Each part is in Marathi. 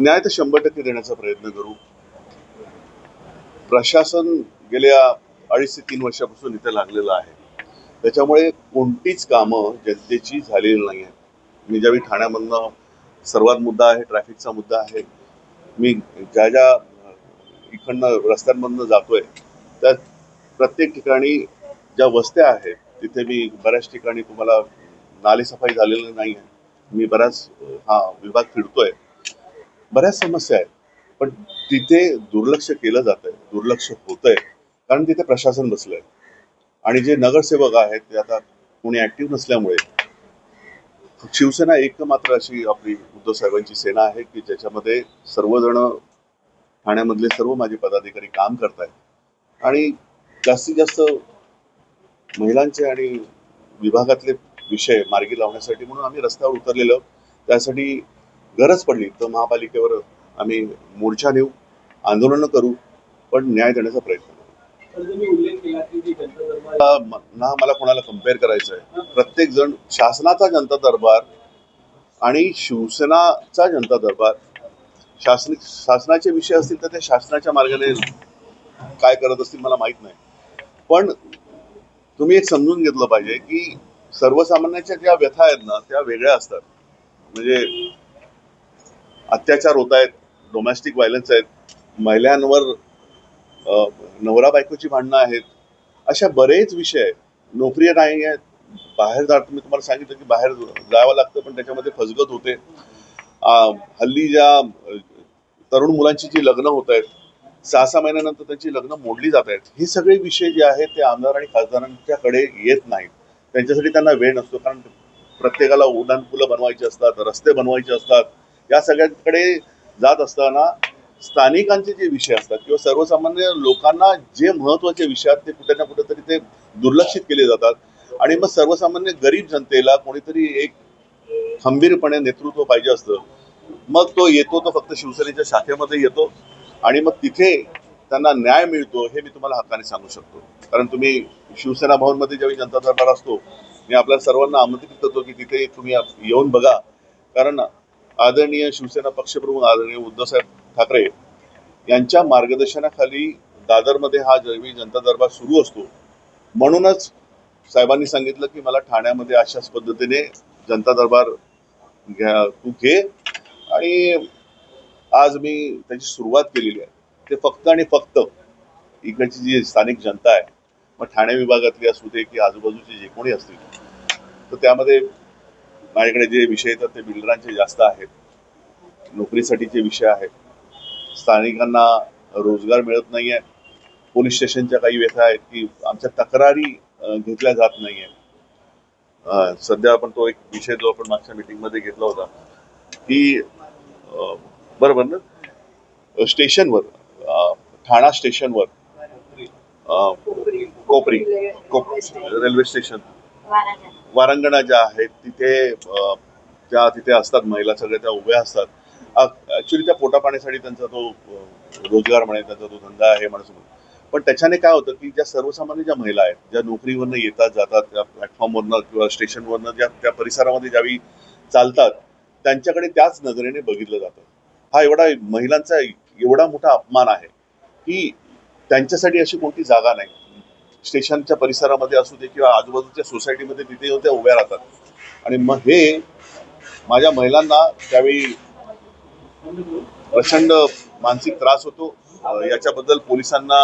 न्याय तर शंभर टक्के देण्याचा प्रयत्न करू. प्रशासन गेल्या अडीच ते तीन वर्षापासून इथे लागलेलं आहे. त्याच्यामुळे कोणतीच कामं जनतेची झालेली नाही आहेत. मी ज्यावेळी ठाण्यामधनं सर्वात मुद्दा आहे ट्रॅफिकचा मुद्दा आहे मी ज्या ज्या इकडनं रस्त्यांमधनं जातोय त्या प्रत्येक ठिकाणी ज्या वस्त्या आहेत तिथे मी बऱ्याच ठिकाणी तुम्हाला नालेसफाई झालेली नाही आहे. मी बराच हा विभाग फिरतोय. बऱ्याच समस्या आहेत. पण तिथे दुर्लक्ष केलं जात आहे दुर्लक्ष होत आहे कारण तिथे प्रशासन बसलंय. आणि जे नगरसेवक आहेत ते आता कोणी ऍक्टिव्ह नसल्यामुळे. शिवसेना एक मात्र अशी आपली उद्धव साहेबांची सेना आहे की ज्याच्यामध्ये सर्वजण ठाण्यामधले सर्व माझे पदाधिकारी काम करतायत. आणि जास्तीत जास्त महिलांचे आणि विभागातले विषय मार्गी लावण्यासाठी म्हणून आम्ही रस्त्यावर उतरलेलो. त्यासाठी गरज पडली. तर महापालिकेवर आम्ही मोर्चा नेऊ आंदोलनं करू पण न्याय देण्याचा प्रयत्न करू. ना मला कोणाला कंपेअर करायचं आहे प्रत्येक जण शासनाचा जनता दरबार आणि शिवसेनाचा जनता दरबार. शासन शासनाचे विषय असतील तर ते शासनाच्या मार्गाने काय करत असतील मला माहीत नाही. पण तुम्ही एक समजून घेतलं पाहिजे की सर्वसामान्यांच्या ज्या व्यथा आहेत ना त्या वेगळ्या असतात. म्हणजे अत्याचार होत आहेत डोमेस्टिक व्हायलन्स आहेत महिलांवर नवरा बायकोची भांडणं आहेत अशा बरेच विषय आहेत. नोकरी नाही आहेत. बाहेर जात मी तुम्हाला सांगितलं की बाहेर जावं लागतं पण त्याच्यामध्ये फसगत होते. हल्ली ज्या तरुण मुलांची जी लग्न होत आहेत सहा सहा महिन्यानंतर त्यांची लग्न मोडली जात आहेत. हे सगळे विषय जे आहेत ते आमदार आणि खासदारांच्याकडे येत नाहीत. त्यांच्यासाठी त्यांना वेळ नसतो कारण प्रत्येकाला उड्डाणपुलं बनवायची असतात रस्ते बनवायचे असतात. या सगळ्यांकडे जात असताना स्थानिकांचे जे विषय असतात किंवा सर्वसामान्य लोकांना जे महत्त्वाचे विषय आहेत ते कुठे ना कुठेतरी ते दुर्लक्षित केले जातात. आणि मग सर्वसामान्य गरीब जनतेला कोणीतरी एक खंबीरपणे नेतृत्व पाहिजे असतं. मग तो येतो तो फक्त शिवसेनेच्या शाखेमध्ये येतो आणि मग तिथे त्यांना न्याय मिळतो हे मी तुम्हाला हक्काने सांगू शकतो. कारण तुम्ही शिवसेना भवनमध्ये ज्यावेळी जनता दरबार असतो मी आपल्या सर्वांना आमंत्रित करतो की तिथे तुम्ही येऊन बघा. कारण आदरणीय शिवसेना पक्षप्रमुख आदरणीय उद्धवसाहेब ठाकरे यांच्या मार्गदर्शनाखाली दादरमध्ये हा जैवी जनता दरबार सुरू असतो. म्हणूनच साहेबांनी सांगितलं की मला ठाण्यामध्ये अशाच पद्धतीने जनता दरबार घ्या तू घे. आणि आज मी त्याची सुरुवात केलेली आहे. ते फक्त आणि फक्त इकडची जी स्थानिक जनता आहे मग ठाणे विभागातली असू दे की आजूबाजूचे जे कोणी असतील तर त्यामध्ये माझ्याकडे जे विषय येतात ते बिल्डरांचे जास्त आहेत. नोकरीसाठीचे विषय आहेत. स्थानिकांना रोजगार मिळत नाहीये. पोलीस स्टेशनच्या काही व्यथा आहेत की आमच्या तक्रारी घेतल्या जात नाहीये. अं, सध्या आपण तो एक विषय जो आपण मागच्या मिटिंगमध्ये घेतला होता की बरोबर ना? स्टेशनवर ठाणा स्टेशनवर कोपरी कोप रेल्वे स्टेशन. वारंगणा. ज्या आहेत तिथे ज्या तिथे असतात महिला सगळ्या त्या उभ्या असतात. ऍक्च्युली त्या पोटापाण्यासाठी त्यांचा तो रोजगार म्हणे त्यांचा तो धंदा आहे म्हणून पण त्याच्याने काय होतं की ज्या सर्वसामान्य ज्या महिला आहेत ज्या नोकरीवरनं येतात जातात त्या प्लॅटफॉर्मवरनं किंवा स्टेशनवरनं ज्या त्या परिसरामध्ये ज्यावेळी चालतात त्यांच्याकडे त्याच नजरेने बघितलं जातं. हा एवढा महिलांचा एवढा मोठा अपमान आहे की त्यांच्यासाठी अशी कोणती जागा नाही. स्टेशनच्या परिसरामध्ये असू दे किंवा आजूबाजूच्या सोसायटीमध्ये तिथे येऊन त्या उभ्या राहतात. आणि मग हे माझ्या महिलांना त्यावेळी प्रचंड मानसिक त्रास होतो. याच्याबद्दल पोलिसांना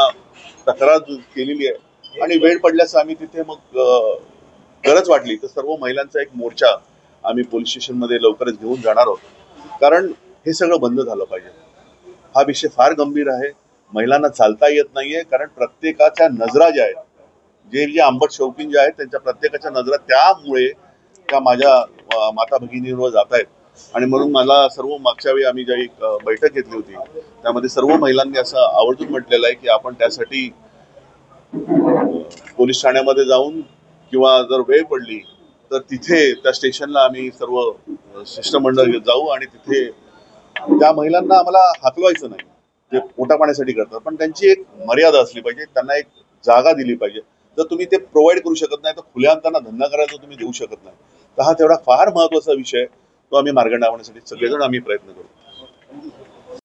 तक्रार केलेली आहे. आणि वेळ पडल्यास आम्ही तिथे मग गरज वाटली. तर सर्व महिलांचा एक मोर्चा आम्ही पोलीस स्टेशनमध्ये लवकरच घेऊन जाणार आहोत. कारण हे सगळं बंद झालं पाहिजे. हा विषय फार गंभीर आहे. महिलांना चालता येत नाहीये. कारण प्रत्येकाच्या नजरा ज्या आहेत जे जे आंबट शौकीन जे आहेत त्यांच्या प्रत्येकाच्या नजरा त्यामुळे त्या माझ्या माता भगिनींवर जात आहेत. आणि म्हणून मला सर्व मागच्या वेळी आम्ही ज्यावेळी एक बैठक घेतली होती त्यामध्ये सर्व महिलांनी असं आवर्जून म्हटलेलं आहे की आपण त्यासाठी पोलीस ठाण्यामध्ये जाऊन किंवा जर वेळ पडली तर तिथे त्या स्टेशनला आम्ही सर्व शिष्टमंडळ जाऊ आणि तिथे त्या महिलांना आम्हाला हाकलवायचं नाही. ते मोठ्या पाण्यासाठी करतात पण त्यांची एक मर्यादा असली पाहिजे त्यांना एक जागा दिली पाहिजे. जर तुम्ही ते प्रोव्हाइड करू शकत नाही तर खुल्या त्यांना धंदा करायला तुम्ही देऊ शकत नाही. तर हा तेवढा फार महत्त्वाचा विषय तो आम्ही मार्ग लावण्यासाठी सगळेजण आम्ही प्रयत्न करू.